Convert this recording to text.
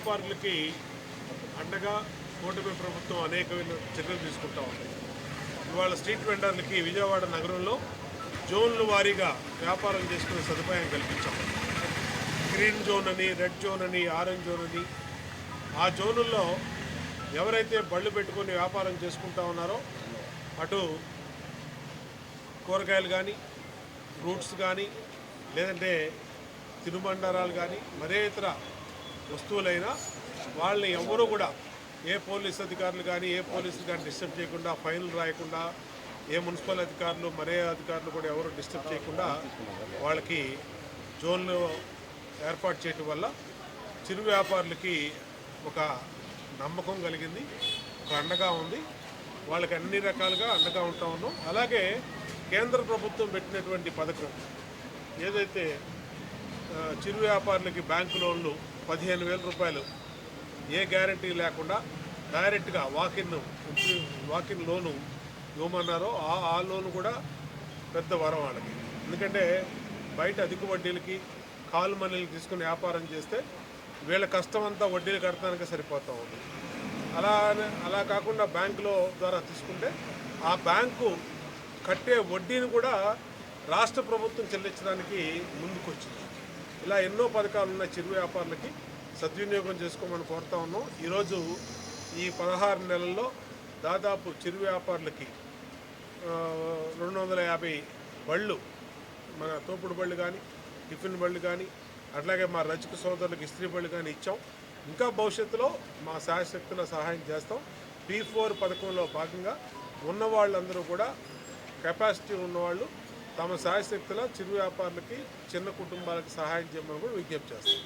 వ్యాపారులకి అండగా కూటమి ప్రభుత్వం అనేక చర్యలు తీసుకుంటా ఉంది. ఇవాళ స్ట్రీట్ వెండర్లకి విజయవాడ నగరంలో జోన్లు వారీగా వ్యాపారం చేసుకునే సదుపాయం కల్పించాం. గ్రీన్ జోన్ అని రెడ్ జోన్ అని ఆరెంజ్ జోన్ అని. ఆ జోనుల్లో ఎవరైతే బళ్ళు పెట్టుకొని వ్యాపారం చేసుకుంటా ఉన్నారో అటు కూరగాయలు కానీ ఫ్రూట్స్ కానీ లేదంటే తినుబండారాలు కానీ మరే ఇతర వస్తువులైనా వాళ్ళని ఎవరూ కూడా ఏ పోలీస్ అధికారులు కానీ ఏ పోలీసులు కానీ డిస్టర్బ్ చేయకుండా ఫైన్లు రాయకుండా ఏ మున్సిపల్ అధికారులు మరే అధికారులు కూడా ఎవరు డిస్టర్బ్ చేయకుండా వాళ్ళకి జోన్లు ఏర్పాటు చేయటం వల్ల చిరు వ్యాపారులకి ఒక నమ్మకం కలిగింది ఒక అండగా ఉంది. వాళ్ళకి అన్ని రకాలుగా అండగా ఉంటా ఉన్నాం. అలాగే కేంద్ర ప్రభుత్వం పెట్టినటువంటి పథకం ఏదైతే చిరు వ్యాపారులకి బ్యాంకు లోన్లు పదిహేను వేల రూపాయలు. ఏ గ్యారంటీ లేకుండా డైరెక్ట్గా వాకిన్ వాకిన్ లోను ఇవ్వమన్నారో ఆ ఆ లోను కూడా పెద్ద వరం వాళ్ళకి. ఎందుకంటే బయట అధిక వడ్డీలకి కాలు మనీలు తీసుకుని వ్యాపారం చేస్తే వీళ్ళ కష్టం అంతా వడ్డీలు కడతానికి సరిపోతూ ఉంది. అలా అలా కాకుండా బ్యాంకులో ద్వారా తీసుకుంటే ఆ బ్యాంకు కట్టే వడ్డీని కూడా రాష్ట్ర ప్రభుత్వం చెల్లించడానికి ముందుకొచ్చింది. ఇలా ఎన్నో పథకాలు ఉన్న చిరు వ్యాపారులకి. సద్వినియోగం చేసుకోమని కోరుతా ఉన్నాం. ఈరోజు ఈ పదహారు నెలల్లో దాదాపు చిరు వ్యాపారులకి రెండు వందల యాభై బళ్ళు మన తోపుడు బళ్ళు కానీ టిఫిన్ బళ్ళు కానీ అట్లాగే మా రజక సోదరులకు ఇస్త్రీ బళ్ళు కానీ ఇచ్చాం. ఇంకా భవిష్యత్తులో మా శాయశక్తుల సహాయం చేస్తాం. పీ ఫోర్ పథకంలో భాగంగా ఉన్న వాళ్ళందరూ కూడా కెపాసిటీ ఉన్నవాళ్ళు తమ శాయశక్తుల చిరు వ్యాపారులకి చిన్న కుటుంబాలకు సహాయం చేయమని కూడా విజ్ఞప్తి చేస్తాం